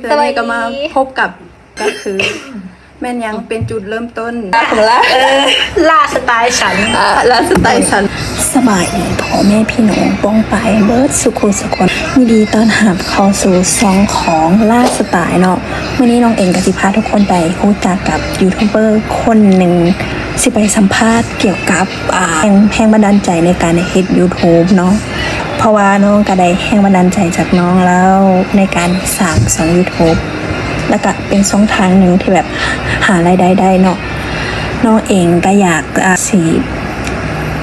แล้วนี่ก็มาพบกับก็คือ แม่นยังเป็นจุดเริ่มต้นของละล่าสไตล์ฉันอ่าสไตล์ฉันสบายดีพ่อแม่พี่น้องป้องไปเบิร์ดสุขุสกุลยินดีตอนรับเข้าสู่ซองของล่าสไตล์เนาะวันนี้น้องเองกับสิพาทุกคนไปรู้จักกับยูทูบเบอร์คนหนึ่งสิไปสัมภาษณ์เกี่ยวกับแรงแรงบันดาลใจในการเฮ็ด YouTube เนาะ เพราะว่าน้องก็ได้แรงบันดาลใจจากน้องแล้วในการสร้างสอง YouTube แล้วก็เป็นช่องทางหนึ่งที่แบบหารายได้ได้เนาะน้องเองก็อยากอ่าสี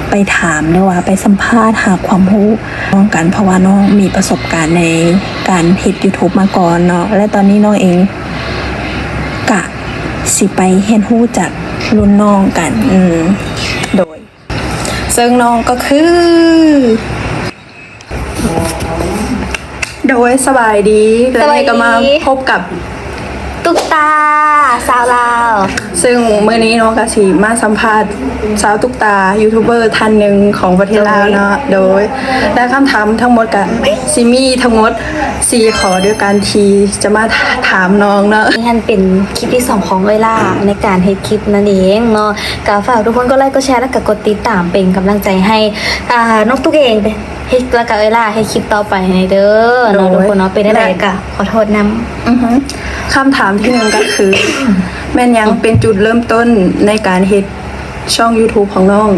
ไปถามหรือว่าไปสัมภาษณ์หาความรู้น้องกันเพราะว่าน้องมีประสบการณ์ในการเฮ็ด YouTube มาก่อนเนาะและตอนนี้น้องเองกะสิไปเฮ็ดรู้จากรุ่นน้องกัน อืม โดย ซึ่งน้องก็คือ โดยสบายดี แล้วนี่ก็มาพบกับ ตุ๊กตา สาวลาว ซึ่งเมื่อนี้น้องกะสีมาสัมภาษณ์สาวตุกตายูทูบเบอร์ท่านหนึ่งของประเทศลาวเนาะโดยและคำถามทั้งหมดกับซิมี่ทั้งหมดสี่ขอด้วยกันทีจะมาถามน้องเนาะ นี่ฮันเป็นคลิปที่สองของเวลาในการเฮ็ดคลิปนั่นเองเนาะก็ฝากทุกคนก็ไลค์ก็แชร์แล้วก็กดติดตามเป็นกำลังใจให้อ่านกตุ๊กเองไป เฮ็ดแล้วก็เวลาให้คลิปต่อไปให้เด้อเนาะทุกคนเนาะเป็นได้ไรก็ขอโทษนำอือฮึคำถามที่หนึ่งก็คือ แม่นยังเป็นจุดเริ่มต้นในการเฮ็ดช่อง YouTube ของน้อง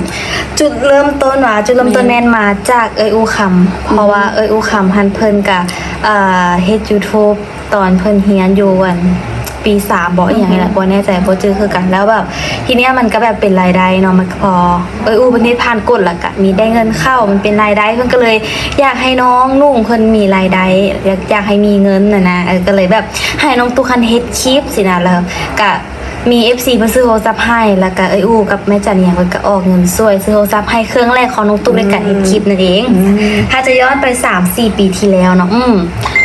จุดเริ่มต้นว่าจุดเริ่มต้นแม่นมาจากเอยอูคำเพราะว่าเอยอูคำหันเพิ่นกับอ่าเฮ็ด YouTube ตอนเพิ่นเฮียนอยู่วัน ปีสามบอกอย่างนี้แหละบอแน่ใจบ่จื้อคือกันแล้วแบบทีเนี้ยมันก็แบบเป็นรายได้เนาะมันพอเอยอูเพิ่นเทศผ่านกฎแล้วก็มีได้เงินเข้ามันเป็นรายได้เพื่อนก็เลย อยากให้น้องนุ่งเพิ่นมีรายได้อยากอยากให้มีเงินน่ะนะก็เลยแบบให้น้องตุคันเฮ็ดคลิปสินะแล้วกะ มี FC มาซื้อโทรศัพท์ให้แล้วก็เอยอูกับแม่จันเนี่ยเพิ่นก็ออกเงินช่วยซื้อโทรศัพท์ให้เครื่องแรกของน้องตุ๊กในการเฮ็ดคลิปนั่นเอง ถ้าจะย้อนไป 3-4 ปีที่แล้วเนาะอืม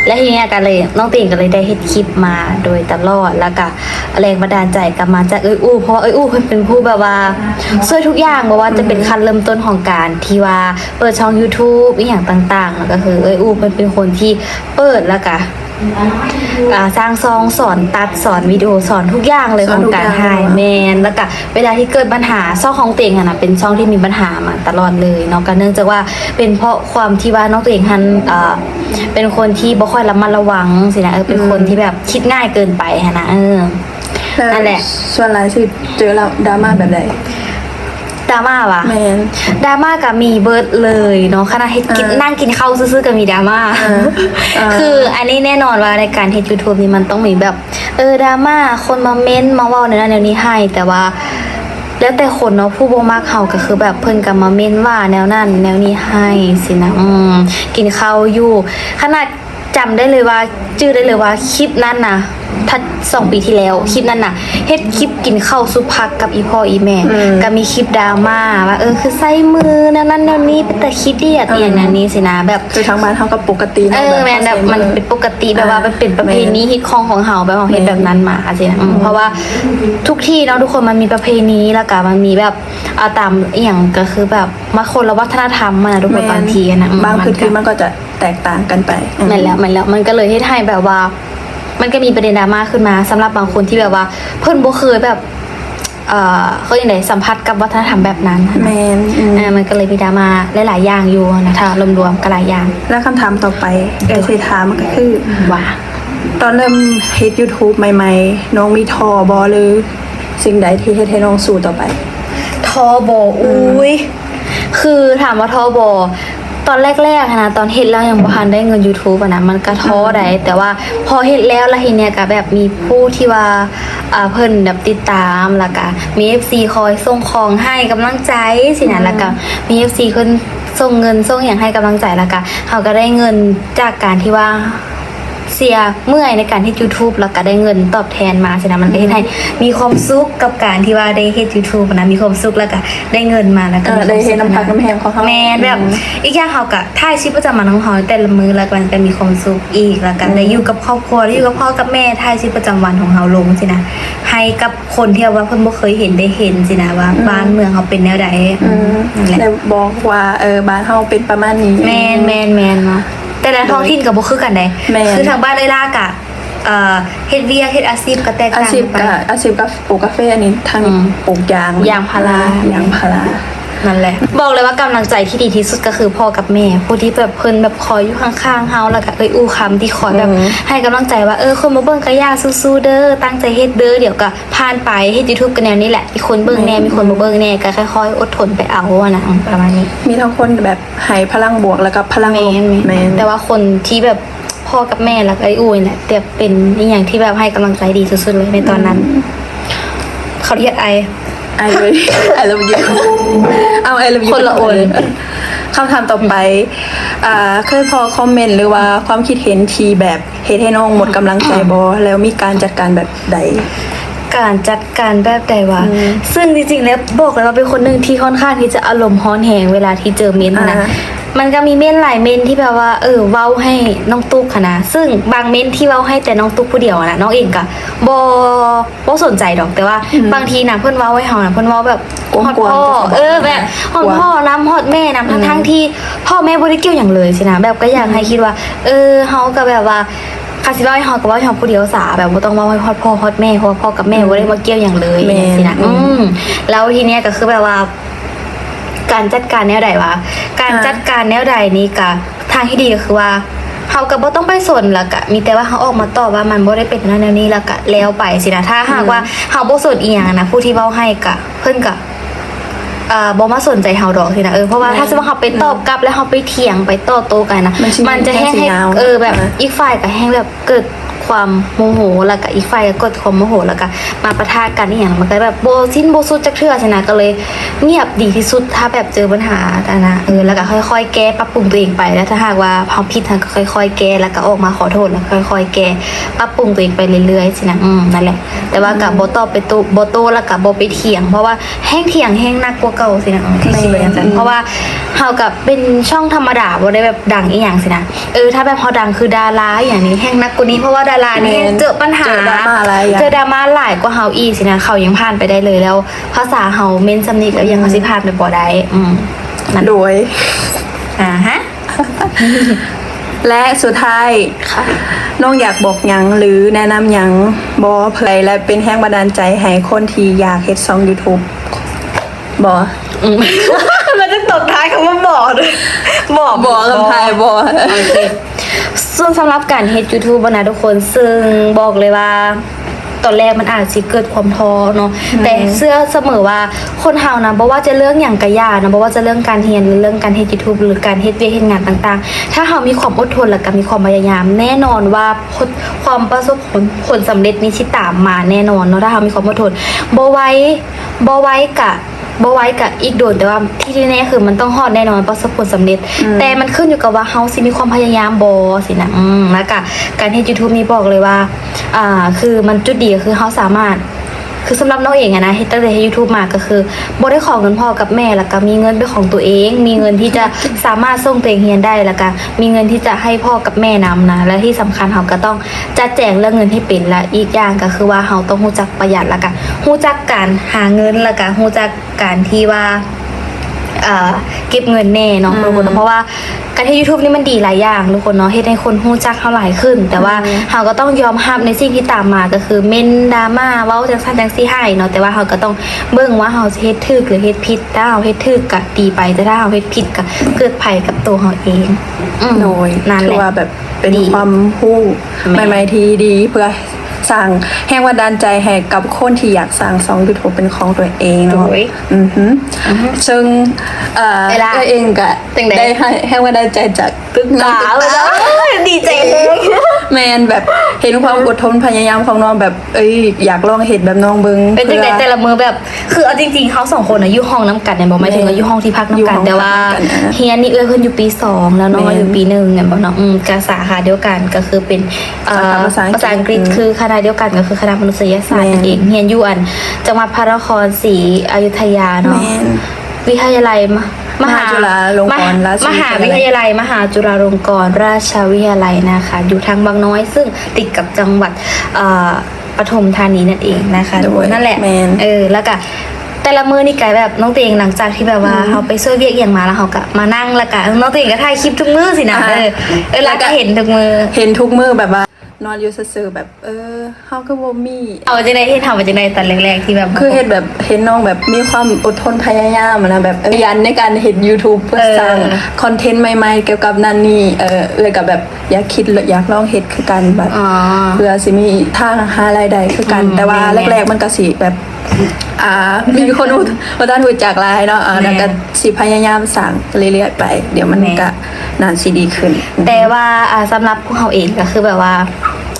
และทีเนี้ยก็เลยน้องติ่งก็เลยได้เฮ็ดคลิปมาโดยตลอดแล้วก็แรงบันดาลใจก็มาจากเอ้ยอู้เพราะว่าเอ้ยอู้เพิ่นเป็นผู้แบบว่าช่วยทุกอย่างบ่ว่าจะเป็นขั้นเริ่มต้นของการที่ว่าเปิดช่อง YouTube อีหยังต่างๆแล้วก็คือเอ้ยอู้เพิ่นเป็นคนที่เปิดแล้วก็ อ่าสร้างซองสอนตัดสอนวิดีโอสอนทุกอย่างเลยสขอนองทุกการอย่างถ่ายแมนแล้วก็เวลาที่เกิดปัญหาช่องของตัวเองอะนะเป็นช่องที่มีปัญหามาตลอดเลยเนาะก็เนื่องจากว่าเป็นเพราะความที่ว่าน้องตัวเองหันอ่าเป็นคนที่บ่ค่อยระมัดระวังสินะเออเป็นคนที่แบบคิดง่ายเกินไปฮะนะเออนั่นแหละส่วนหลายสิเจอแล้วดราม่าแบบใด ดราม่าวะแมนดราม่ากับมีเบิร์ดเลยเนาะขณะเฮ็ดกินเออนั่งกินข้าวซื่อๆกับมีดราม่าเออเออคืออันนี้แน่นอนว่าในการเฮ็ด YouTube นี่มันต้องมีแบบ เออดราม่าคนมาเม้นต์มาเว้าในนั้นแนวนี้ให้แต่ว่า แล้วแต่คนเนาะผู้บ่มักเฮาก็คือแบบเพิ่นก็มาเม้นว่าแนวนั้น แนวนี้ให้สินะอืมกินข้าวอยู่ขนาดจำได้เลยว่าชื่อได้เลยว่าคลิปนั้นนะ ถ้าสองปีที่แล้วคลิปนั้นน่ะเฮ็ดคลิปกินข้าวสุพักกับอีพ่ออีแม่อืม ก็มีคลิปดราม่าว่าเออคือใส่มือแนวนั้นแนวนี้เป็นแต่คิดเดียดอหย่างนั้นนี้สินะแบบ คือทางบ้านเขาก็ปกติเอนะอแม่นแบบมันเป็นปกติแบบว่ามันเป็นประเพณีฮิตของของเฮาแบบของเฮ็ดแบบนั้นมาสินะอืมเพราะว่าทุกที่เนาะทุกคนมันมีประเพณีแล้วก็มันมีแบบเอาตามอหย่างก็คือแบบมาคนละวัฒนธรรมมานะทุกคนบางทีอะนะอืมบางพื้นที่มัมันก็จะแตกต่างกันไปแม่นแล้วแม่นแล้วมันก็เลยเฮ็ดให้แบบว่า มันก็มีประเด็นดราม่าขึ้นมาสำหรับบางคนที่แบบว่า เพิ่นบ่เคยแบบเอ่อเขาอย่างไรสัมผัสกับวัฒนธรรมแบบนั้นนะแมนอืมอ่ามันก็เลยมีดราม่าหลายๆอย่างอยู่นะถ้ารวมๆก็หลายอย่าง แล้วคำถามต่อไปเอซีถามก็คือว่าตอนเริ่มเฮ็ด YouTube ใหม่ ๆ น้องมีทอบอหรือสิ่งใดที่เฮ็ดให้น้องสู้ต่อไป ทอบออุ้ยคือถามว่าทอบอ ตอนแรกๆอะนะตอนเฮ็ดแล้วยังบ่ทันได้เงิน YouTube อะนะมันก็ท้อได้แต่ว่าพอเฮ็ดแล้วแล้วทีเนี้ยก็แบบมีผู้ที่ว่าอ่าเพิ่นแบบติดตามแล้วก็มี FC คอยส่งของให้กำลังใจสินะแล้วก็มี FC เพิ่นส่งเงินส่งอย่างให้กำลังใจแล้วก็เขาก็ได้เงินจากการที่ว่า เสียเมื่อยในการเฮ็ด YouTube แล้วก็ได้เงินตอบแทนมาฉะนั้นมันก็เฮ็ดให้มีความสุขกับการที่ว่าได้เฮ็ด YouTube นะมีความสุขแล้วก็ได้เงินมาแล้วก็เออได้เฮ็ดน้ำพักน้ำแพงของเขาแม่นแบบอืมอีกอย่างเขาก็ถ่ายชีวิตประจำวันของเขาแต่ละมื้อแล้วก็มันก็มีความสุขอีกแล้วก็ได้อยู่กับครอบครัวได้อยู่กับพ่อกับแม่ถ่ายชีวิตประจำวันของเขาลงสินะให้กับคนที่ว่าเพิ่นบ่เคยเห็นได้เห็นสินะว่าบ้านเมืองเขาเป็นแนวใดอืมนั่นแหละได้บอกว่าเออบ้านเฮาเป็นประมาณนี้แมนแมนแมนเนาะ แต่ละท้องถิ่นกับบ่คือกันได้แม่น คือทางบ้านไอ้ลากอะเอ่อเฮ็ดเวียกเฮ็ดอาชีพก็แตกอาต่างชีพไป กับอาชีพกับปลูกกาแฟอันนี้ทางนี้อืมปลูกยางยางพารายางพารา นั่นแหละ บอกเลยว่ากำลังใจที่ดีที่สุดก็คือพ่อกับแม่ผู้ที่แบบเพิ่นแบบคอยอยู่ข้างๆเฮาแล้วก็เอ้ยอู้คำที่คอยแบบให้กำลังใจว่าเออคนมาเบิ่งก็ยากสู้ๆเด้อตั้งใจเฮ็ดเด้อเดี๋ยวก็ผ่านไปเฮ็ด YouTube กันแนวนี้แหละมีคนเบิ่งแน่มีคนมาเบิ่งแน่ก็ค่อยๆอดทนไปเอาอะนะประมาณนี้ มีทั้งคนแบบให้พลังบวกแล้วก็พลังแมลบนแมนแต่ว่าคนที่แบบพ่อกับแม่แล้วก็ไอ้อุ้ยเนี่ยแต่เป็นอหย่างที่แบบให้กำลังใจดีสุดๆเลยในตอนนั้น เขาเรียกไอ ไอเลยไอเลิฟยูเอาไอเลิฟยูคนละคนคำถามต่อไปอ่าเคยพอคอมเมนต์หรือว่าความคิดเห็นทีแบบเฮ็ดให้น้องหมดกำลังใจบอแล้วมีการจัดการแบบใด การจัดการแบบใดวะ ซึ่งจริงๆแล้วบอกเลยว่าเป็นคนหนึ่งที่ค่อนข้างที่จะอารมณ์ฮ้อนแหงเวลาที่เจอเม้นต์นะอ่ามันก็มีเม้นต์หลายเม้นต์ที่แบบว่า เออเว้าให้น้องตุ๊กค่ะนะ ซึ่งบางเม้นต์ที่เว้าให้แต่น้องตุ๊กผู้เดียวอะนะน้องเองก็บ่บ่สนใจดอกแต่ว่า บางทีนะเพื่อนเว้าให้เฮานะเพื่อนเว้าแบบกวนๆฮอดพ่อจะบอกเออแบบฮอดกวนพ่อน้ำฮอดแม่น้ำทั้งทั้งๆที่ พ่อแม่บ่ได้เกี่ยวอย่างเลยสินะแบบก็อยากให้คิดว่า เออเฮาก็แบบว่า คาสิเล่าให้ฮอดกับว่าให้ฮอดผู้เดียวสาแบบบ่ต้องเว่าให้ฮอดพ่อฮอดแม่เพราะว่าพ่อกับแม่บ่ได้มาเกี่ยวอย่างเลยแม่นสินะอืมแล้วทีเนี้ยก็คือแบบว่า การจัดการแนวใดวะการอ่าจัดการแนวใดนี้ก็ทางที่ดีก็คือว่าเฮาก็บ่ต้องไปสนแล้วก็มีแต่ว่าเฮาออกมาตอบว่ามันบ่ได้เป็นแนวแนวนี้แล้วก็แล้วไปสินะถ้าหากว่าเฮาบ่สนอีหยังนะผู้ที่เว้าให้ก็เพิ่นก็ อ่าบ่มาสนใจเฮาดอกสินะเออเพราะว่าถ้าสมมุติว่าเฮาไปตอบกลับแล้วเฮาไปเถียงไปต่อโต้กันนะมันสิมันจะแห้งให้มันสิยาวเออแบบนะอีกฝ่ายก็แห้งแบบเกิด ความโมโหแล้วก็อีกฝ่ายก็เกิดความโมโหแล้วก็มาปะทะกันอหย่างมันก็แบบโบสิ้นโบสุดจักเทื่อชนะก็เลย เงียบดีที่สุดถ้าแบบเจอปัญหาแต่นะเออแล้วก็ค่อยๆ แก้ปรับปรุงตัวเองไปแล้วถ้าหากว่าพอผิดทางก็ค่อย ๆ แก้แล้วก็ออกมาขอโทษแล้วค่อย ๆ แก้ปรับปรุงตัวเองไปเรื่อยๆสินะอืมนั่นแหละ แต่ว่ากับโบตอบไปโตโบโตแล้วกับโบไปเถียง เพราะว่าแห้งเถียงแห้งหนักกว่าเก่าสินะอืมที่คิดไว้อย่างนั้นเพราะว่าเฮากับเป็นช่องธรรมดาบ่ได้แบบดังอีหยังสินะเออถ้าแบบพอดังคือดาราอย่างนี้แห้งหนักกว่านี้เพราะว่าดารานี่แม่นเจอปัญหาเจอดราม่าหลายอย่าง เจอดราม่าหลายกว่าเฮาอีกสินะเขายังผ่านไปได้เลยแล้ว ภาษาเฮาเม้นสำนิกแล้วยังเขาสิผ่านไปบ่ได้อืมนั่นโดย อ่าฮะและสุดท้ายค่ะน้องอยากบอกหยังหรือแนะนำหยังบอเผยและเป็นแรงบันดาลใจให้คนที่อยากเฮ็ดช่อง YouTube บอมันจะตกท้ายคำว่าบอกด้วยบอกบอคำไทายบอ โอเค ส่วนสำหรับการเฮ็ด YouTube นะทุกคน ซึ่งบอกเลยว่าตอนแรกมันอาจสิเกิดความท้อเนาะแต่เชื่อเสมอว่า คนเฮานะบ่ว่าจะเรื่องอย่างกะยานะบ่ว่าจะเรื่องการเรียนหรือเรื่องการเฮ็ด YouTube หรือการเฮ็ดเวียกเฮ็ดงานต่าง ๆ ถ้าเฮามีความอดทนและก็มีความพยายาม แน่นอนว่าผลความประสบผลผลสำเร็จนี้สิตามมาแน่นอนเนาะถ้าเฮามีความอดทนบ่ไว้บ่ไว้กะบ่ไว้กะอีกโดนแต่ว่าที่แน่ๆคือมันต้องฮอดแน่นอนประสบผลสำเร็จ แต่มันขึ้นอยู่กับว่าเฮาสิมีความพยายามบ่สินะอืมแล้วก็การเฮ็ด YouTube นี้บอกเลยว่า อ่า คือมันจุดดีก็คือเขาสามารถ คือสำหรับน้องเองอะนะตั้งแต่ให้ยูทูบมาก็คือบ่ได้ของเงินพ่อกับแม่แล้วก็มีเงินเป็นของตัวเอง มีเงินที่จะสามารถส่งตัวเองเรียนได้แล้วก็มีเงินที่จะให้พ่อกับแม่นำนะและที่สำคัญเขาก็ต้องจะแจงเรื่องเงินให้เป็นและอีกอย่างก็คือว่าเขาต้องรู้จักประหยัดแล้วก็รู้จักการหาเงินแล้วก็รู้จักการที่ว่า เอ่อเก็บเงินแน่เนาะทุกคนเพราะว่าการที่ YouTube นี่มันดีหลายอย่างทุกคนเนาะเฮ็ดให้คนฮู้จักเท่าหลายขึ้น แต่ว่าเราก็ต้องยอมรับในสิ่งที่ตามมาก็คือเมนดราม่าเว้าจังซั่นจังซี่ให้เนาะแต่ว่าเราก็ต้องเบิ่งว่าเราสิเฮ็ดถูกหรือเฮ็ดผิดถ้าเราเฮ็ดถูกก็ดีไปแต่ถ้าเราเฮ็ดผิดก็เกิดภัยกับตัวเราเองอืมโดยนั่นแหคือละ ว่าแบบเป็นดีความหู้แม่ใหม่ๆที่ดีเพื่อ สร้างแรงบันดาลใจให้กับคนที่อยากสร้างซอง YouTube เป็นของตัวเองเนาะโดยอือหือซึ่งเอ่อเวลาตัวเองก็จังใดได้ให้แรงบันดาลใจจากตึกน้องจ๋าตึกเลยตานะดีใจเองแมนแบบเห็นความอดทนพยายามของน้องแบบเอ้ยอยากลองเห็ดแบบน้องเบิงเป็นจังไดพื่อแต่ละมือแบบ คือเอาจริงๆเขาสองคนอะอยู่ห้องน้ำกันเนี่ยบอกไม่ถึงว่าอยู่ห้องที่พักน้ำกันอยู่ห้องแต่ว่าพักน้ำกันนะเฮียนี่เอ้ยเพิ่นอยู่ปีสองแล้วน้องแม่นอยู่ปีหนึ่งเนี่ยบอกเนาะอืมกสาขาเดียวกันก็คือเป็นเอ่อภาษาอังกฤษภาษาอังกฤษอืมคือคณะเดียวกันก็คือคณะมนุษยศาสตร์แม่นนั่นเองเฮียนอยู่อันจังหวัดพระนครศรีอยุธยาเนาะแม่นวิทยาลัยมมหาจุฬาลงกรณราชมหาวิวิททยาลัยยาลัยมหาจุฬาลงกรณราชวิทยาลัยนะคะ อยู่ทางบางน้อย ซึ่งติดกับจังหวัดเอ่อปทุมธานีนั่นเองนะคะโดยนั่นแหละแม่นเออแล้วก็แต่ละมือนี่กลายแบบน้องเตงหลังจากที่แบบว่าเขาไปช่วยเวียกอย่างมาแล้วเขาก็มานั่งแล้วก็น้องเตงก็ถ่ายคลิปทุกมือสินะอ่าเออเออแล้วก็เห็นทุกมือเห็นทุกมือแบบว่า นอนอยู่ซื่อๆแบบเออเฮาก็บ่มีเอาจังได๋เฮ็ดทำมาจังได๋ตอนแรกๆที่แบบคือเห็นแบบเห็นน้องแบบมีความอดทนพยายามอะนะแบบเออยันในการเห็น YouTube เพื่อสร้างคอนเทนต์ใหม่ๆ เกี่ยวกับนั่นนี่เออเอยกับแบบอยากคิดอยากลองเฮ็ดคือกันแบบอ๋อเพื่อสิมีทางหารายได้คือกันอืมแต่ว่าแม่นๆแรกๆมันก็สิแบบอ่ามีคนรู้ว่าด้านรู้จักหลายเนาะอ่าแม่นแล้วก็สิพยายามสร้างเรื่อยๆไป เดี๋ยวมันแม่นก็ นานสิดีขึ้น แต่ว่าอ่าสำหรับพวกเขาเองก็คือแบบว่า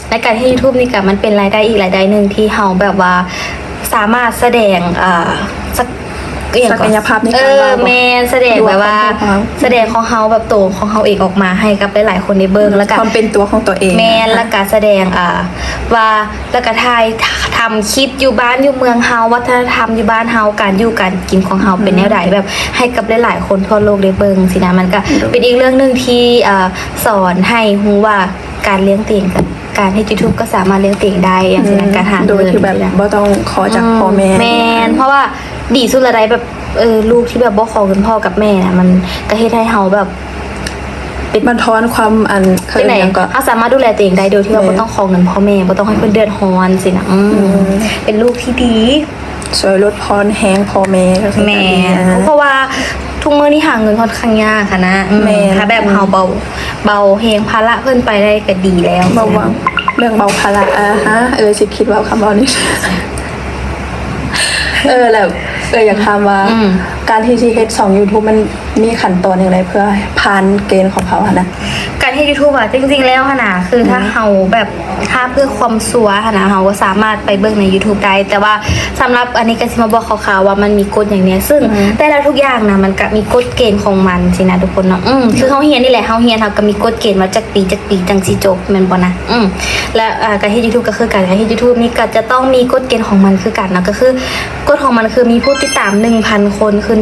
ในการที่ YouTube นี่ก็มันเป็นรายได้อีกรายได้หนึ่งที่เขาแบบว่าสามารถแสดงอ่าสัก อหงก่อนศักยภาพในการเออเล่าแมนแสดงแบบว่าดูความเป็นของเขาแสดงของเขาแบบโตวของเขาเองออกมาให้กับหลายๆคนในเบิงแล้วก็ความเป็นตัวของตัวเองแมนและการแสดงอ่าว่าแล้วก็ทายทำคลิปอยู่บ้านอยู่เมืองเฮาวัฒนธรรมอยู่บ้านเฮาการอยู่การกินของเฮาเป็นแนวใดแบบให้กับหลายๆคนทั่วโลกได้เบิงสินะมันก็เป็นอีกเรื่องหนึ่งที่อ่าสอนให้รู้ว่าการเลี้ยงเตียงกับการให้ YouTube ก็สามารถเลี้ยงเตียงได้อย่างสินะการหาโดยเงินที่แบบสินะบ่ต้องขอจากพ่อแม่แมนเพราะว่า ดีสุดละไดแบบเออลูกที่แบบบ่ขอเงินพ่อกับแม่น่ะมันก็เฮ็ดให้เฮาแบบมันทอนความอันเคยเป็นไหนยังก็เขาสามารถดูแลตัวเองได้โดยที่ว่าแม่ไม่ต้องขอเงินพ่อแม่ไม่ต้องให้เพื่อนเดือดร้อนสินะอืมเป็นลูกที่ดีช่วยลดพรแห้งพ่อแม่ก็คือแม่แบบนี้นะเพราะว่าทุกมื้อนี่หาเงินค่อนข้างยากค่ะนะอืมแม่ถ้าแบบเฮาเบาเบาเฮงภาระเพิ่นไปได้ก็ดีแล้วเบาหวังเรื่องเบาภาระอะฮะเออสิคิดว่าคำเบานี้เออแล้ว เอออยากถามว่าอืม การที่ซีเฮดสองยูทูบมันมีขั้นตอนอย่างไรเพื่อผ่านเกณฑ์ของเขาอะนะ การที่ YouTube อะจริง ๆ แล้วค่ะนะคือถ้าเฮาแบบถ้าเพื่อความสัวค่ะนะเฮาก็สามารถไปเบิ่งใน YouTube ได้ แต่ว่าสำหรับอันนี้ก็สิมาบอกคร่าวๆว่ามันมีกฎอย่างเนี้ยซึ่งแต่ละทุกอย่างนะมันก็มีกฎเกณฑ์ของมันสินะทุกคนเนาะอืมคือเฮาเรียนนี่แหละเฮาเรียนเฮาก็มีกฎเกณฑ์มาจากปีจากปีจังสิจบแม่นบ่นะอืมและอ่าการที่ YouTube ก็คือการการที่ YouTube นี่ก็จะต้องมีกฎเกณฑ์ของมันคือกันนะก็คือกฎของมันคือมีผู้ติดตาม1,000 คนคือ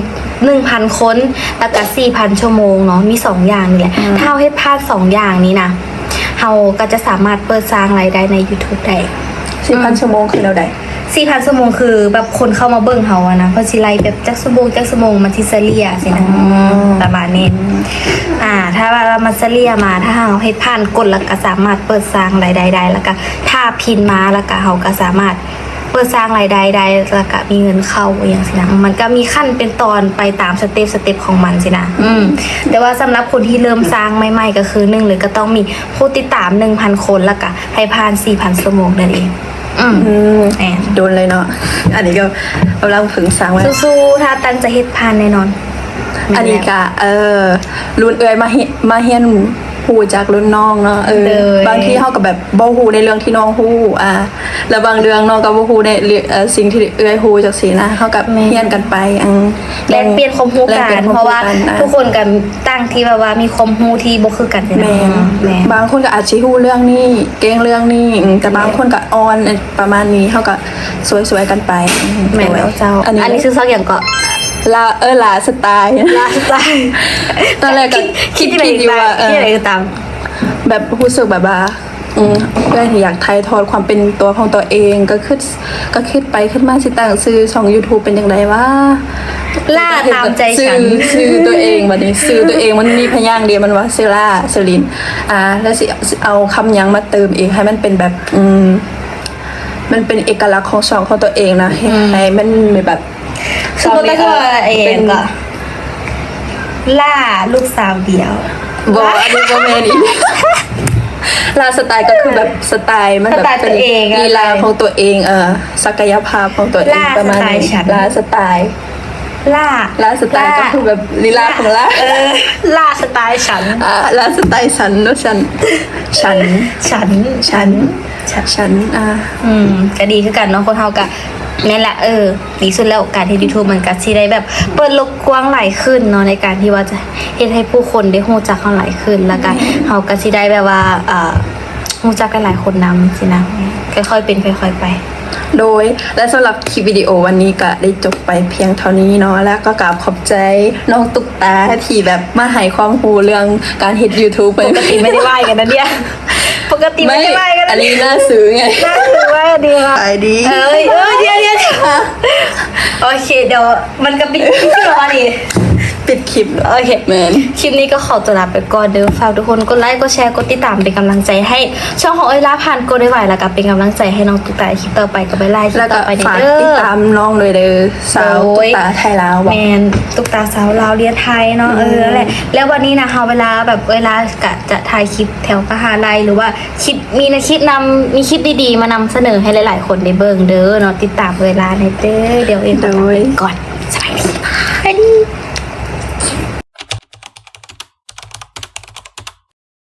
1,000 คนแล้วก็4,000 ชั่วโมงเนาะมีสองอย่างนี่แหละถ้าเราให้พลาดสองอย่างนี้นะเราก็จะสามารถเปิดสร้างรายได้ใน YouTube ได้สี่พันชั่วโมงคือเราได้สี่พันชั่วโมงคือแบบคนเข้ามาเบิ่งเขาอะนะเพราะสิไลแบบจักชั่วโมงจักชั่วโมงมันทิเซเลียสินะประมาณนี้อ่า ถ้าว่าเรามาเซเลียมาถ้าเราให้ผ่านกฎแล้วก็สามารถเปิดสร้างรายได้ได้แล้วก็ถ้าพินมาแล้วก็เราก็สามารถ เปิดสร้างรายได้ได้แล้วก็มีเงินเข้าอย่างสินะมันก็มีขั้นเป็นตอนไปตามสเต็ปสเต็ปของมันสินะอืมแต่ว่าสำหรับคนที่เริ่มสร้างใหม่ๆก็คือหนึ่งเลยก็ต้องมีผู้ติดตามหนึ่งพันคนแล้วก็ให้ผ่านสี่พันชั่วโมงนั่นเองอืมอืมแอนโดนเลยเนาะอันนี้ก็กำลังฝึกสร้างไว้สู้ๆถ้าตั้งใจเฮ็ดผ่านแน่นอน อันนี้ก็เออรุ่นเอ่ยมาเฮมาเฮียน หูจากรุ่นน้องเนาะเออเลย บางทีเฮากับแบบบ่ฮู้ในเรื่องที่น้องฮู้อ่าแล้วบางเรื่องน้องก็บ่ฮู้ในเรื่องเอ่อสิ่งที่เอ่ยฮู้จักสีนะเฮากับเฮียนกันไปอังแลกเปลี่ยนความรู้แลกัปลี่ยนคมเพราะว่ากันอ่ ทุกคนกันตั้งที่แบบว่ามีความรู้ที่บ่คือกันใช่ไหมแม่นแม่น บางคนก็อาจสิฮู้เรื่องนี้เก่งเรื่องนี้อืมแต่บางคนก็อ่อนประมาณนี้เฮาก็สวยๆกันไปแม่นแล้วเจ้า อันนี้อันนี้คือซักอย่างก็ ลาเออลาสไตล์ลาสไตล์ตอนแรกก็คิดที่ไหนคิดอยู่ว่าเออคิดอะไรก็ตาม แบบรู้สึกแบบว่าอืมเพื่อนที่อยากถ่ายทอดความเป็นตัวของตัวเองก็ขึ้นก็ขึ้นไปขึ้นมาสิต่างซื้อช่อง YouTube เป็นอย่างไรว่าล่าตามใจฉันซื้อตัวเองบัดนี้ซื้อตัวเองมันมีพยางค์เดียวมันว่าซิล่าเซลินอ่าแล้วสิเอาคำหยังมาเติมเองให้มันเป็นแบบอืมมันเป็นเอกลักษณ์ของช่องของตัวเองนะให้ให้มันมีแบบ สมมติว่าเอป็งนก็ล่าลูกสาวเดียวบอกอันนี้ก็แมนอีกลาสไตล์ก็คือแบบสไตล์มันแบบสไตล์ตัวเองอะลีลาของตัวเองเออศักยภาพของตัวเองล่าประมาณสไตล์นี้ฉันลาสไตล์ล่าลาสไตล์ก็คือแบบลีลาของล่าเออล่าสไตล์ฉันอ่าลาสไตล์ฉันเนอะฉัน ฉัน ฉัน ฉัน ฉัน อ่า อืมก็ดีคือกันเนาะคนเฮาก็ นั่นแหละเออดีสุดแล้วการที่ YouTube มันก็สิได้แบบ เปิดโลกกว้างหลายขึ้นเนาะในการที่ว่าจะเฮ็ดให้ผู้คนได้ฮู้จักเฮาหลายขึ้น แล้วก็เฮาก็สิได้แบบว่าอ่าฮู้จักกันหลายคนนำสินะค่อยๆเป็นค่อยๆไปโดยและสำหรับคลิปวิดีโอวันนี้ก็ได้จบไปเพียงเท่านี้เนาะแล้วก็กราบขอบใจน้องตุ๊กตาที่แบบมาให้ความรู้เรื่องการเฮ็ด YouTube ปกติไม่ได้ไหวกันนะเนี่ย ปกติไม่ได้ไหวกันอันะนเนี่นี้ยน่าซื้อไงน่าถือว่าดีค่ะขายดีเอ้ยเอ้ยเดี๋ยวเดี๋ยวเดี๋ยวโอเคเดี๋ยวมันก็ปิดที่หรอดิ ปิดคลิปโอเคแมนคลิปนี้ก็ขอตัวลาไปก่อนเด้อฝากทุกคนกดไลค์กดแชร์กดติดตามเป็นกำลังใจให้ ช่องของเอ้ยลาผ่านกดได้ไหวแล้วก็เป็นกำลังใจให้น้องตุ๊กตาคลิปต่อไปก็ไปไล่คลิแล้ปวก็ต่อไปเด้ฝากอติดตามน้องเลยเด้อสาวโอ้ตุ๊ยกตาไทยลาวบอกแมนตุ๊กตาสาวลาวเรียนไทยเนาะเออนั่นแหละแล้ววันนี้นะคะเวลาแบบเวลากะจะถ่ายคลิปแถวมหาลัยหรือว่าคลิปมีนะคลิปนำมีคลิปดีๆ มานำเสนอให้หลาย ๆ คนได้เบิ่งเด้อเนาะติดตามเวลาในเด้อเดี๋ยวเอ็นโดยก่อนสบายดีบาย